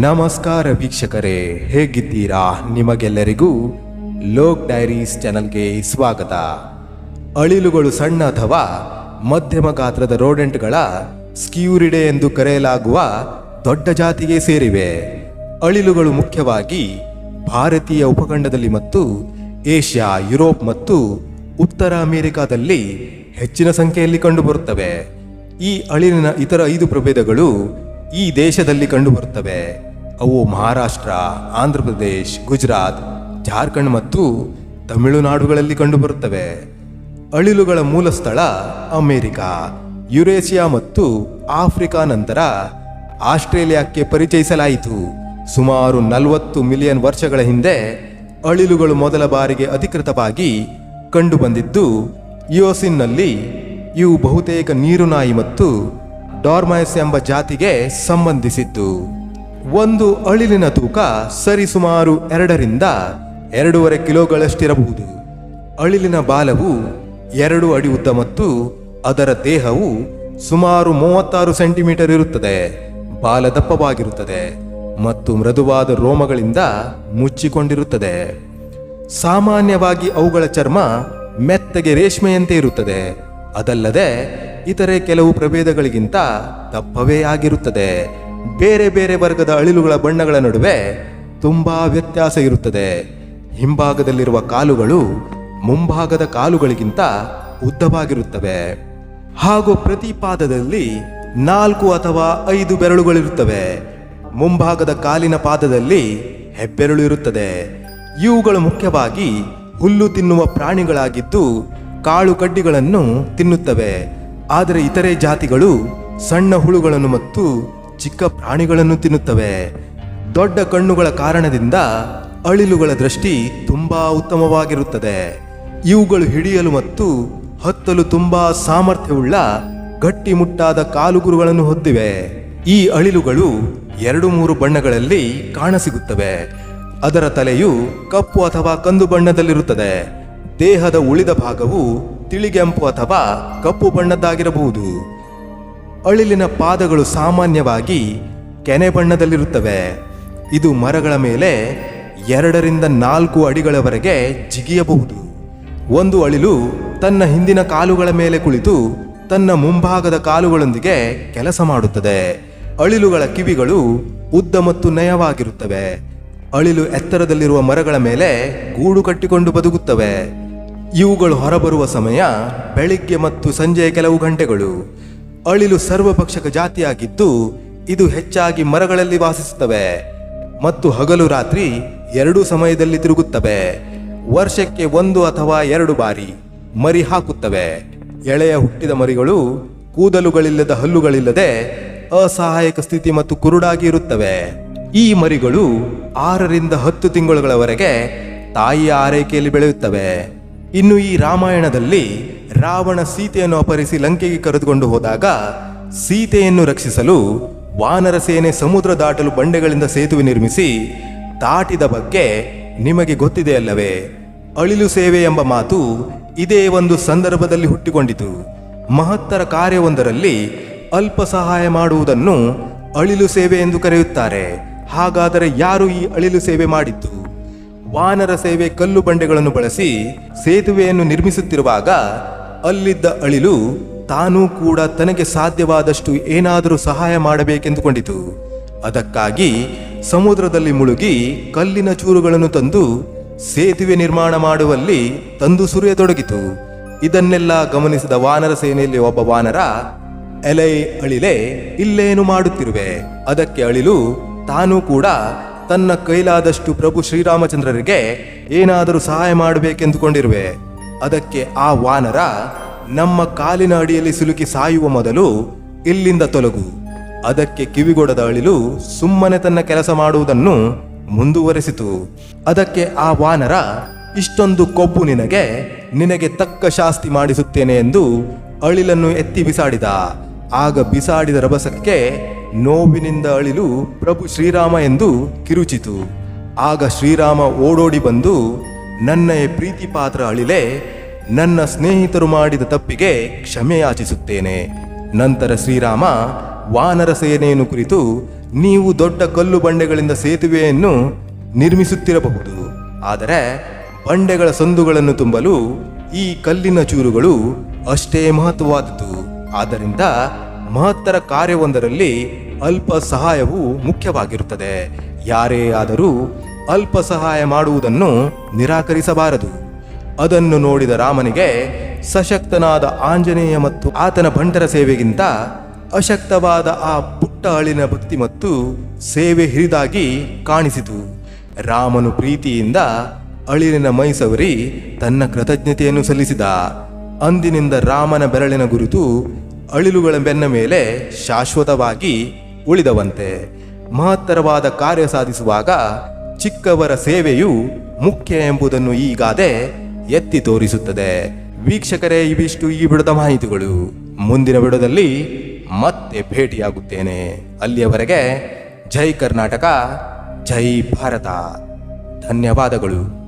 ನಮಸ್ಕಾರ ವೀಕ್ಷಕರೇ, ಹೇಗಿದ್ದೀರಾ? ನಿಮಗೆಲ್ಲರಿಗೂ ಲೋಕ್ ಡೈರೀಸ್ ಚಾನಲ್ಗೆ ಸ್ವಾಗತ. ಅಳಿಲುಗಳು ಸಣ್ಣ ಅಥವಾ ಮಧ್ಯಮ ಗಾತ್ರದ ರೋಡೆಂಟ್ಗಳ ಸ್ಕ್ಯೂರಿಡೆ ಎಂದು ಕರೆಯಲಾಗುವ ದೊಡ್ಡ ಜಾತಿಗೆ ಸೇರಿವೆ. ಅಳಿಲುಗಳು ಮುಖ್ಯವಾಗಿ ಭಾರತೀಯ ಉಪಖಂಡದಲ್ಲಿ ಮತ್ತು ಏಷ್ಯಾ, ಯುರೋಪ್ ಮತ್ತು ಉತ್ತರ ಅಮೆರಿಕಾದಲ್ಲಿ ಹೆಚ್ಚಿನ ಸಂಖ್ಯೆಯಲ್ಲಿ ಕಂಡುಬರುತ್ತವೆ. ಈ ಅಳಿಲಿನ ಇತರ ಐದು ಪ್ರಭೇದಗಳು ಈ ದೇಶದಲ್ಲಿ ಕಂಡುಬರುತ್ತವೆ. ಅವು ಮಹಾರಾಷ್ಟ್ರ, ಆಂಧ್ರ ಪ್ರದೇಶ್, ಗುಜರಾತ್, ಜಾರ್ಖಂಡ್ ಮತ್ತು ತಮಿಳುನಾಡುಗಳಲ್ಲಿ ಕಂಡುಬರುತ್ತವೆ. ಅಳಿಲುಗಳ ಮೂಲ ಸ್ಥಳ ಅಮೆರಿಕ, ಯುರೇಷಿಯಾ ಮತ್ತು ಆಫ್ರಿಕಾ ನಂತರ ಆಸ್ಟ್ರೇಲಿಯಾಕ್ಕೆ ಪರಿಚಯಿಸಲಾಯಿತು. ಸುಮಾರು ನಲವತ್ತು ಮಿಲಿಯನ್ ವರ್ಷಗಳ ಹಿಂದೆ ಅಳಿಲುಗಳು ಮೊದಲ ಬಾರಿಗೆ ಅಧಿಕೃತವಾಗಿ ಕಂಡುಬಂದಿದ್ದು, ಇಯೋಸಿನ್ನಲ್ಲಿ ಇವು ಬಹುತೇಕ ನೀರುನಾಯಿ ಮತ್ತು ಡಾರ್ಮೈಸ್ ಎಂಬ ಜಾತಿಗೆ ಸಂಬಂಧಿಸಿದ್ದು. ಒಂದು ಅಳಿಲಿನ ತೂಕ ಸರಿಸುಮಾರು ಎರಡರಿಂದ ಎರಡೂವರೆ ಕಿಲೋಗಳಷ್ಟಿರಬಹುದು. ಅಳಿಲಿನ ಬಾಲವು ಎರಡು ಅಡಿ ಉದ್ದ ಮತ್ತು ಅದರ ದೇಹವು ಸುಮಾರು ಮೂವತ್ತಾರು ಸೆಂಟಿಮೀಟರ್ ಇರುತ್ತದೆ ಬಾಲ ದಪ್ಪವಾಗಿರುತ್ತದೆ ಮತ್ತು ಮೃದುವಾದ ರೋಮಗಳಿಂದ ಮುಚ್ಚಿಕೊಂಡಿರುತ್ತದೆ. ಸಾಮಾನ್ಯವಾಗಿ ಅವುಗಳ ಚರ್ಮ ಮೆತ್ತಗೆ ರೇಷ್ಮೆಯಂತೆ ಇರುತ್ತದೆ, ಅದಲ್ಲದೆ ಇತರೆ ಕೆಲವು ಪ್ರಭೇದಗಳಿಗಿಂತ ದಪ್ಪವೇ ಆಗಿರುತ್ತದೆ. ಬೇರೆ ಬೇರೆ ವರ್ಗದ ಅಳಿಲುಗಳ ಬಣ್ಣಗಳ ನಡುವೆ ತುಂಬಾ ವ್ಯತ್ಯಾಸ ಇರುತ್ತದೆ. ಹಿಂಭಾಗದಲ್ಲಿರುವ ಕಾಲುಗಳು ಮುಂಭಾಗದ ಕಾಲುಗಳಿಗಿಂತ ಉದ್ದವಾಗಿರುತ್ತವೆ. ಹಾಗೂ ಪ್ರತಿ ಪಾದದಲ್ಲಿ ನಾಲ್ಕು ಅಥವಾ ಐದು ಬೆರಳುಗಳಿರುತ್ತವೆ. ಮುಂಭಾಗದ ಕಾಲಿನ ಪಾದದಲ್ಲಿ ಹೆಬ್ಬೆರಳು ಇರುತ್ತದೆ. ಇವುಗಳು ಮುಖ್ಯವಾಗಿ ಹುಲ್ಲು ತಿನ್ನುವ ಪ್ರಾಣಿಗಳಾಗಿದ್ದು ಕಾಳು ಕಡ್ಡಿಗಳನ್ನು ತಿನ್ನುತ್ತವೆ. ಆದರೆ ಇತರೆ ಜಾತಿಗಳು ಸಣ್ಣ ಹುಳುಗಳನ್ನು ಮತ್ತು ಚಿಕ್ಕ ಪ್ರಾಣಿಗಳನ್ನು ತಿನ್ನುತ್ತವೆ. ದೊಡ್ಡ ಕಣ್ಣುಗಳ ಕಾರಣದಿಂದ ಅಳಿಲುಗಳ ದೃಷ್ಟಿ ತುಂಬಾ ಉತ್ತಮವಾಗಿರುತ್ತದೆ. ಇವುಗಳು ಹಿಡಿಯಲು ಮತ್ತು ಹತ್ತಲು ತುಂಬಾ ಸಾಮರ್ಥ್ಯವುಳ್ಳ ಗಟ್ಟಿಮುಟ್ಟಾದ ಕಾಲುಗುರುಗಳನ್ನು ಹೊಂದಿವೆ. ಈ ಅಳಿಲುಗಳು ಎರಡು ಮೂರು ಬಣ್ಣಗಳಲ್ಲಿ ಕಾಣಸಿಗುತ್ತವೆ. ಅದರ ತಲೆಯು ಕಪ್ಪು ಅಥವಾ ಕಂದು ಬಣ್ಣದಲ್ಲಿರುತ್ತದೆ. ದೇಹದ ಉಳಿದ ಭಾಗವು ತಿಳಿಗೆಂಪು ಅಥವಾ ಕಪ್ಪು ಬಣ್ಣದ್ದಾಗಿರಬಹುದು. ಅಳಿಲಿನ ಪಾದಗಳು ಸಾಮಾನ್ಯವಾಗಿ ಕೆನೆ ಬಣ್ಣದಲ್ಲಿರುತ್ತವೆ. ಇದು ಮರಗಳ ಮೇಲೆ ಎರಡರಿಂದ ನಾಲ್ಕು ಅಡಿಗಳವರೆಗೆ ಜಿಗಿಯಬಹುದು. ಒಂದು ಅಳಿಲು ತನ್ನ ಹಿಂದಿನ ಕಾಲುಗಳ ಮೇಲೆ ಕುಳಿತು ತನ್ನ ಮುಂಭಾಗದ ಕಾಲುಗಳೊಂದಿಗೆ ಕೆಲಸ ಮಾಡುತ್ತದೆ. ಅಳಿಲುಗಳ ಕಿವಿಗಳು ಉದ್ದ ಮತ್ತು ನಯವಾಗಿರುತ್ತವೆ. ಅಳಿಲು ಎತ್ತರದಲ್ಲಿರುವ ಮರಗಳ ಮೇಲೆ ಗೂಡು ಕಟ್ಟಿಕೊಂಡು ಬದುಕುತ್ತವೆ. ಇವುಗಳು ಹೊರಬರುವ ಸಮಯ ಬೆಳಿಗ್ಗೆ ಮತ್ತು ಸಂಜೆಯ ಕೆಲವು ಗಂಟೆಗಳು. ಅಳಿಲು ಸರ್ವಭಕ್ಷಕ ಜಾತಿಯಾಗಿದ್ದು, ಇದು ಹೆಚ್ಚಾಗಿ ಮರಗಳಲ್ಲಿ ವಾಸಿಸುತ್ತವೆ ಮತ್ತು ಹಗಲು ರಾತ್ರಿ ಎರಡೂ ಸಮಯದಲ್ಲಿ ತಿರುಗುತ್ತವೆ. ವರ್ಷಕ್ಕೆ ಒಂದು ಅಥವಾ ಎರಡು ಬಾರಿ ಮರಿ ಹಾಕುತ್ತವೆ. ಎಳೆಯ ಹುಟ್ಟಿದ ಮರಿಗಳು ಕೂದಲುಗಳಿಲ್ಲದ ಹಲ್ಲುಗಳಿಲ್ಲದೆ ಅಸಹಾಯಕ ಸ್ಥಿತಿ ಮತ್ತು ಕುರುಡಾಗಿ ಇರುತ್ತವೆ. ಈ ಮರಿಗಳು ಆರರಿಂದ ಹತ್ತು ತಿಂಗಳುಗಳವರೆಗೆ ತಾಯಿಯ ಆರೈಕೆಯಲ್ಲಿ ಬೆಳೆಯುತ್ತವೆ. ಇನ್ನು ಈ ರಾಮಾಯಣದಲ್ಲಿ ರಾವಣ ಸೀತೆಯನ್ನು ಅಪಹರಿಸಿ ಲಂಕೆಗೆ ಕರೆದುಕೊಂಡು ಹೋದಾಗ ಸೀತೆಯನ್ನು ರಕ್ಷಿಸಲು ವಾನರ ಸೇನೆ ಸಮುದ್ರ ದಾಟಲು ಬಂಡೆಗಳಿಂದ ಸೇತುವೆ ನಿರ್ಮಿಸಿ ದಾಟಿದ ಬಗ್ಗೆ ನಿಮಗೆ ಗೊತ್ತಿದೆಯಲ್ಲವೇ ಅಳಿಲು ಸೇವೆ ಎಂಬ ಮಾತು ಇದೇ ಒಂದು ಸಂದರ್ಭದಲ್ಲಿ ಹುಟ್ಟಿಕೊಂಡಿತು. ಮಹತ್ತರ ಕಾರ್ಯವೊಂದರಲ್ಲಿ ಅಲ್ಪ ಸಹಾಯ ಮಾಡುವುದನ್ನು ಅಳಿಲು ಸೇವೆ ಎಂದು ಕರೆಯುತ್ತಾರೆ. ಹಾಗಾದರೆ ಯಾರು ಈ ಅಳಿಲು ಸೇವೆ ಮಾಡಿದ್ದು? ವಾನರ ಸೇವೆ ಕಲ್ಲು ಬಂಡೆಗಳನ್ನು ಬಳಸಿ ಸೇತುವೆಯನ್ನು ನಿರ್ಮಿಸುತ್ತಿರುವಾಗ ಅಲ್ಲಿದ್ದ ಅಳಿಲು ತಾನೂ ಕೂಡ ತನಗೆ ಸಾಧ್ಯವಾದಷ್ಟು ಏನಾದರೂ ಸಹಾಯ ಮಾಡಬೇಕೆಂದುಕೊಂಡಿತು. ಅದಕ್ಕಾಗಿ ಸಮುದ್ರದಲ್ಲಿ ಮುಳುಗಿ ಕಲ್ಲಿನ ಚೂರುಗಳನ್ನು ತಂದು ಸೇತುವೆ ನಿರ್ಮಾಣ ಮಾಡುವಲ್ಲಿ ತಂದು ಸುರಿಯತೊಡಗಿತು. ಇದನ್ನೆಲ್ಲ ಗಮನಿಸಿದ ವಾನರ ಸೇನೆಯಲ್ಲಿ ಒಬ್ಬ ವಾನರ, ಎಲೈ ಅಳಿಲೆ, ಇಲ್ಲೇನು ಮಾಡುತ್ತಿರುವೆ? ಅದಕ್ಕೆ ಅಳಿಲು, ತಾನೂ ಕೂಡ ತನ್ನ ಕೈಲಾದಷ್ಟು ಪ್ರಭು ಶ್ರೀರಾಮಚಂದ್ರರಿಗೆ ಏನಾದರೂ ಸಹಾಯ ಮಾಡಬೇಕೆಂದುಕೊಂಡಿರುವೆ. ಅದಕ್ಕೆ ಆ ವಾನರ ನಮ್ಮ ಕಾಲಿನ ಅಡಿಯಲ್ಲಿ ಸಿಲುಕಿ ಸಾಯುವ ಮೊದಲು ಇಲ್ಲಿಂದ ತೊಲಗು. ಅದಕ್ಕೆ ಕಿವಿಗೊಡದ ಅಳಿಲು ಸುಮ್ಮನೆ ತನ್ನ ಕೆಲಸ ಮಾಡುವುದನ್ನು ಮುಂದುವರೆಸಿತು. ಅದಕ್ಕೆ ಆ ವಾನರ, ಇಷ್ಟೊಂದು ಕೊಬ್ಬು ನಿನಗೆ ನಿನಗೆ ತಕ್ಕ ಶಾಸ್ತಿ ಮಾಡಿಸುತ್ತೇನೆ ಎಂದು ಅಳಿಲನ್ನು ಎತ್ತಿ ಬಿಸಾಡಿದ. ಆಗ ಬಿಸಾಡಿದ ರಭಸಕ್ಕೆ ನೋವಿನಿಂದ ಅಳಿಲು ಪ್ರಭು ಶ್ರೀರಾಮ ಎಂದು ಕಿರುಚಿತು. ಆಗ ಶ್ರೀರಾಮ ಓಡೋಡಿ ಬಂದು, ನನ್ನ ಪ್ರೀತಿ ಪಾತ್ರ ಅಳಿಲೆ, ನನ್ನ ಸ್ನೇಹಿತರು ಮಾಡಿದ ತಪ್ಪಿಗೆ ಕ್ಷಮೆಯಾಚಿಸುತ್ತೇನೆ ನಂತರ ಶ್ರೀರಾಮ, ವಾನರ ಸೇನೆಯನ್ನು ಕುರಿತು ನೀವು ದೊಡ್ಡ ಕಲ್ಲು ಬಂಡೆಗಳಿಂದ ಸೇತುವೆಯನ್ನು ನಿರ್ಮಿಸುತ್ತಿರಬಹುದು. ಆದರೆ ಬಂಡೆಗಳ ಸಂದುಗಳನ್ನು ತುಂಬಲು ಈ ಕಲ್ಲಿನ ಚೂರುಗಳು ಅಷ್ಟೇ ಮಹತ್ವವಾದದ್ದು. ಆದ್ದರಿಂದ ಮಹತ್ತರ ಕಾರ್ಯವೊಂದರಲ್ಲಿ ಅಲ್ಪ ಸಹಾಯವು ಮುಖ್ಯವಾಗಿರುತ್ತದೆ. ಯಾರೇ ಆದರೂ ಅಲ್ಪ ಸಹಾಯ ಮಾಡುವುದನ್ನು ನಿರಾಕರಿಸಬಾರದು. ಅದನ್ನು ನೋಡಿದ ರಾಮನಿಗೆ ಸಶಕ್ತನಾದ ಆಂಜನೇಯ ಮತ್ತು ಆತನ ಭಂಟರ ಸೇವೆಗಿಂತ ಅಶಕ್ತವಾದ ಆ ಪುಟ್ಟ ಅಳಿನ ಭಕ್ತಿ ಮತ್ತು ಸೇವೆ ಹಿರಿದಾಗಿ ಕಾಣಿಸಿತು. ರಾಮನು ಪ್ರೀತಿಯಿಂದ ಅಳಿಲಿನ ಮೈಸವರಿ ತನ್ನ ಕೃತಜ್ಞತೆಯನ್ನು ಸಲ್ಲಿಸಿದ. ಅಂದಿನಿಂದ ರಾಮನ ಬೆರಳಿನ ಗುರುತು ಅಳಿಲುಗಳ ಬೆನ್ನ ಮೇಲೆ ಶಾಶ್ವತವಾಗಿ ಉಳಿದವಂತೆ ಮಹತ್ತರವಾದ ಕಾರ್ಯ ಸಾಧಿಸುವಾಗ ಚಿಕ್ಕವರ ಸೇವೆಯು ಮುಖ್ಯ ಎಂಬುದನ್ನು ಈಗಾದೆ ಎತ್ತಿ ತೋರಿಸುತ್ತದೆ. ವೀಕ್ಷಕರೇ, ಇವಿಷ್ಟು ಈ ಬಿಡದ ಮಾಹಿತಿಗಳು. ಮುಂದಿನ ಬಿಡದಲ್ಲಿ ಮತ್ತೆ ಭೇಟಿಯಾಗುತ್ತೇನೆ. ಅಲ್ಲಿಯವರೆಗೆ ಜೈ ಕರ್ನಾಟಕ, ಜೈ ಭಾರತ. ಧನ್ಯವಾದಗಳು.